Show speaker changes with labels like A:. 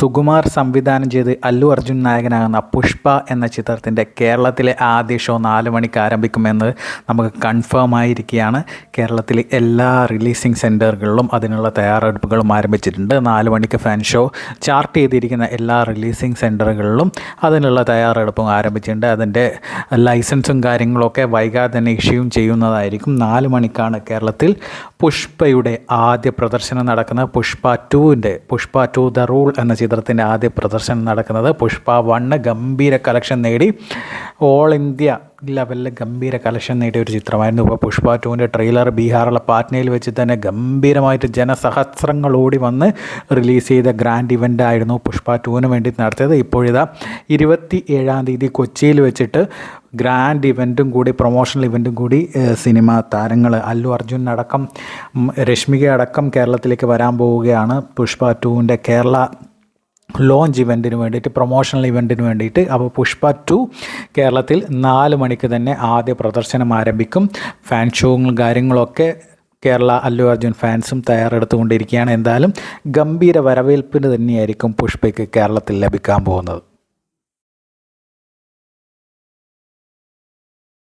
A: സുകുമാർ സംവിധാനം ചെയ്ത് അല്ലു അർജുൻ നായകനാകുന്ന പുഷ്പ എന്ന ചിത്രത്തിന്റെ കേരളത്തിലെ ആദ്യ ഷോ നാല് മണിക്ക് ആരംഭിക്കുമെന്ന് നമുക്ക് കൺഫേം ആയിരിക്കുകയാണ്. കേരളത്തിലെ എല്ലാ റിലീസിംഗ് സെന്ററുകളിലും അതിനുള്ള തയ്യാറെടുപ്പുകളും ആരംഭിച്ചിട്ടുണ്ട്. നാല് മണിക്ക് ഫാൻ ഷോ ചാർട്ട് ചെയ്തിരിക്കുന്ന എല്ലാ റിലീസിംഗ് സെന്ററുകളിലും അതിനുള്ള തയ്യാറെടുപ്പും ആരംഭിച്ചിട്ടുണ്ട്. അതിന്റെ ലൈസൻസും കാര്യങ്ങളൊക്കെ വൈകാതെ തന്നെ ഇഷ്യൂവും ചെയ്യുന്നതായിരിക്കും. നാല് മണിക്കാണ് കേരളത്തിൽ പുഷ്പയുടെ ആദ്യ പ്രദർശനം നടക്കുന്നത്. പുഷ്പ ടുവിന്റെ പുഷ്പ ടു ദ റൂൾ എന്ന ചിത്രത്തിന്റെ ആദ്യ പ്രദർശനം നടക്കുന്നത്. പുഷ്പ വണ്ണ് ഗംഭീര കളക്ഷൻ നേടി. ഓൾ ഇന്ത്യ ലെവലിൽ ഗംഭീര കളക്ഷൻ നേടിയ ഒരു ചിത്രമായിരുന്നു ഇപ്പോൾ പുഷ്പ ടുവിന്റെ ട്രെയിലർ ബീഹാറിലെ പാറ്റ്നയിൽ വെച്ച് തന്നെ ഗംഭീരമായിട്ട് ജനസഹസ്രങ്ങൾ ഓടി വന്ന് റിലീസ് ചെയ്ത ഗ്രാൻഡ് ഇവന്റ് ആയിരുന്നു പുഷ്പ ടുവിന് വേണ്ടി നടത്തിയത്. ഇപ്പോഴിതാ ഇരുപത്തി ഏഴാം തീയതി കൊച്ചിയിൽ വെച്ചിട്ട് ഗ്രാൻഡ് ഇവന്റും കൂടി പ്രൊമോഷണൽ ഇവന്റും കൂടി സിനിമ താരങ്ങൾ അല്ലു അർജുൻ അടക്കം രശ്മിക അടക്കം കേരളത്തിലേക്ക് വരാൻ പോവുകയാണ്. പുഷ്പ ടുവിന്റെ കേരള ലോഞ്ച് ഇവന്റിന് വേണ്ടിയിട്ട് പ്രൊമോഷണൽ ഇവന്റിന് വേണ്ടിയിട്ട് അപ്പോൾ പുഷ്പ ടു കേരളത്തിൽ നാല് മണിക്ക് തന്നെ ആദ്യ പ്രദർശനം ആരംഭിക്കും. ഫാൻ ഷോകളും കാര്യങ്ങളൊക്കെ കേരള അല്ലു അർജുൻ ഫാൻസും തയ്യാറെടുത്തുകൊണ്ടിരിക്കുകയാണ്. എന്തായാലും ഗംഭീര വരവേൽപ്പിന് തന്നെയായിരിക്കും പുഷ്പയ്ക്ക് കേരളത്തിൽ ലഭിക്കാൻ പോകുന്നത്.